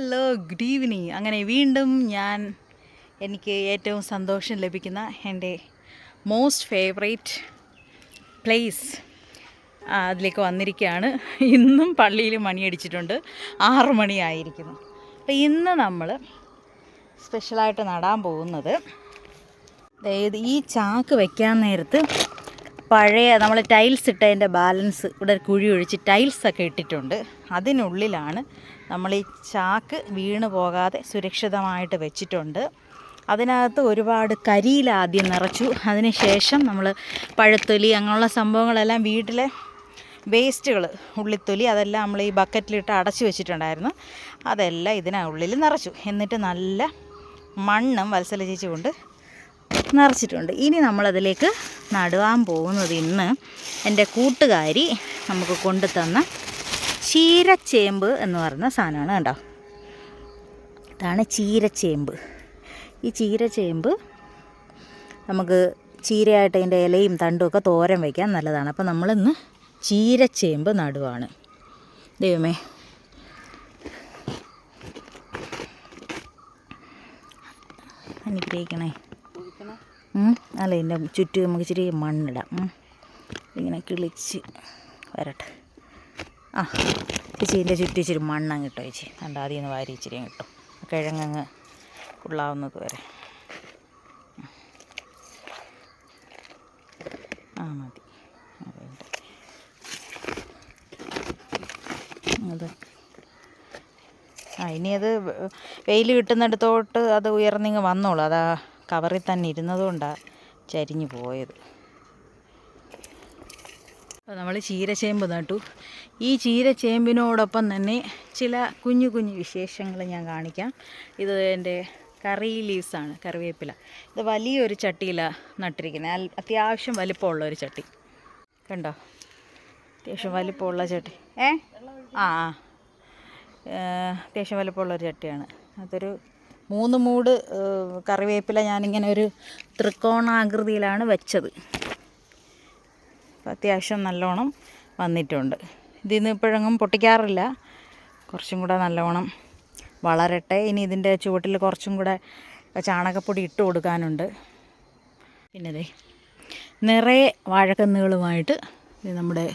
Hello good evening അങ്ങനെ വീണ്ടും ഞാൻ എനിക്ക് ഏറ്റവും സന്തോഷം ലഭിക്കുന്ന എന്റെ മോസ്റ്റ് ഫേവറേറ്റ് പ്ലേസ് അതിലേക്ക് വന്നിരിക്കുകയാണ്. ഇന്നും പള്ളിയിൽ മണിയടിച്ചിട്ടുണ്ട്. ആറു മണിയായിരിക്കുന്നു. അപ്പോൾ ഇന്ന് നമ്മൾ സ്പെഷ്യലായിട്ട് നടാൻ പോകുന്നത് അതായത് ഈ ചാക്ക് വയ്ക്കാൻ നേരത്ത് പഴയ നമ്മൾ ടൈൽസ് ഇട്ടതിന്റെ ബാലൻസ് ഇവിടെ കുഴി ഒഴിച്ച് ടൈൽസൊക്കെ ഇട്ടിട്ടുണ്ട്. അതിനുള്ളിലാണ് നമ്മൾ ഈ ചാക്ക് വീണ് പോകാതെ സുരക്ഷിതമായിട്ട് വെച്ചിട്ടുണ്ട്. അതിനകത്ത് ഒരുപാട് കരിയിൽ ആദ്യം നിറച്ചു. അതിന് ശേഷം നമ്മൾ പഴത്തൊലി അങ്ങനെയുള്ള സംഭവങ്ങളെല്ലാം വീട്ടിലെ വേസ്റ്റുകൾ ഉള്ളിത്തൊലി അതെല്ലാം നമ്മൾ ഈ ബക്കറ്റിലിട്ട് അടച്ചു വെച്ചിട്ടുണ്ടായിരുന്നു. അതെല്ലാം ഇതിനുള്ളിൽ നിറച്ചു. എന്നിട്ട് നല്ല മണ്ണും വത്സല ചേച്ചി കൊണ്ട് നിറച്ചിട്ടുണ്ട്. ഇനി നമ്മളതിലേക്ക് നടുവാൻ പോകുന്നത് ഇന്ന് എന്റെ കൂട്ടുകാരി നമുക്ക് കൊണ്ടു തന്ന ചീരച്ചേമ്പ് എന്ന് പറയുന്ന സാധനമാണ് കണ്ടോ? ഇതാണ് ചീരച്ചേമ്പ്. ഈ ചീരച്ചേമ്പ് നമുക്ക് ചീരയായിട്ട് അതിന്റെ ഇലയും തണ്ടും ഒക്കെ തോരൻ വയ്ക്കാൻ നല്ലതാണ്. അപ്പോൾ നമ്മളിന്ന് ചീരച്ചേമ്പ് നടുവാണ്. ദൈവമേ. അനുഗ്രഹിക്കണേ. അല്ല ഇതിന്റെ ചുറ്റും നമുക്ക് ഇച്ചിരി മണ്ണിടാം. ഇങ്ങനെ കിളിച്ച് വരട്ടെ. ആ ചേച്ചി ഇതിന്റെ ചുറ്റും ഇച്ചിരി മണ്ണങ്ങ് കിട്ടോ ചേച്ചി. കണ്ട അതിൽ നിന്ന് വാരി ഇച്ചിരി കിട്ടും കിഴങ്ങങ്ങ് കൊള്ളാവുന്നത് വരെ. ആ മതി. അത് ആ ഇനി അത് വെയിൽ കിട്ടുന്നിടത്തോട്ട് അത് ഉയർന്നിങ്ങ് വന്നോളൂ. അതാ കവറിൽ തന്നെ ഇരുന്നതുകൊണ്ടാണ് ചരിഞ്ഞു പോയത്. അപ്പോൾ നമ്മൾ ചീരച്ചേമ്പ് നട്ടു. ഈ ചീരച്ചേമ്പിനോടൊപ്പം തന്നെ ചില കുഞ്ഞു കുഞ്ഞു വിശേഷങ്ങൾ ഞാൻ കാണിക്കാം. ഇത് എന്റെ കറി ലീവ്സാണ് കറിവേപ്പില. ഇത് വലിയൊരു ചട്ടിയിലാണ് നട്ടിരിക്കുന്നത്. അത്യാവശ്യം വലിപ്പമുള്ള ഒരു ചട്ടി. കണ്ടോ? അത്യാവശ്യം വലിപ്പമുള്ള ചട്ടി. ഏ? ആ അത്യാവശ്യം വലിപ്പമുള്ള ഒരു ചട്ടിയാണ്. അതൊരു മൂന്ന് മൂട് കറിവേപ്പില ഞാനിങ്ങനെ ഒരു ത്രികോണാകൃതിയിലാണ് വെച്ചത്. അത്യാവശ്യം നല്ലോണം വന്നിട്ടുണ്ട്. ഇതിൽ നിന്ന് ഇപ്പോഴെങ്ങും പൊട്ടിക്കാറില്ല. കുറച്ചും കൂടെ നല്ലോണം വളരട്ടെ. ഇനി ഇതിന്റെ ചുവട്ടിൽ കുറച്ചും കൂടെ ചാണകപ്പൊടി ഇട്ട് കൊടുക്കാനുണ്ട്. പിന്നെ ദേ നിറയെ വാഴക്കന്നുകളുമായിട്ട് നമ്മുടെ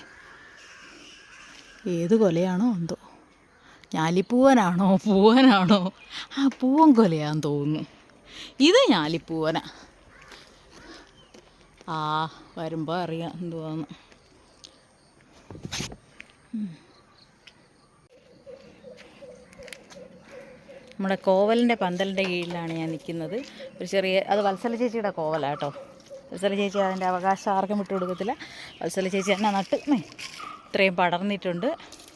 ഏത് കൊലയാണോ എന്തോ. ഞാലിപ്പൂവനാണോ? പൂവനാണോ? ആ പൂവൻ കൊലയാന്ന് തോന്നുന്നു. ഇത് ഞാലിപ്പൂവന. ആ വരുമ്പോൾ അറിയാം എന്തുവാന്ന്. നമ്മുടെ കോവലിന്റെ പന്തലിന്റെ കീഴിലാണ് ഞാൻ നിൽക്കുന്നത്. ഒരു ചെറിയ അത് വത്സല ചേച്ചിയുടെ കോവലാട്ടോ വത്സല ചേച്ചി അതിന്റെ അവകാശം ആർക്കും വിട്ടുകൊടുക്കത്തില്ല. വത്സല ചേച്ചി തന്നെ നട്ട് ഇത്രയും പടർന്നിട്ടുണ്ട്.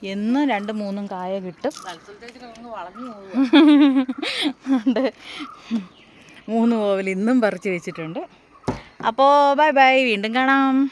എന്നും രണ്ട് മൂന്നും കായ കിട്ടും. ഉണ്ട്. മൂന്ന് കോവൽ ഇന്നും പറിച്ചു വെച്ചിട്ടുണ്ട്. അപ്പോൾ ബൈ ബൈ വീണ്ടും കാണാം.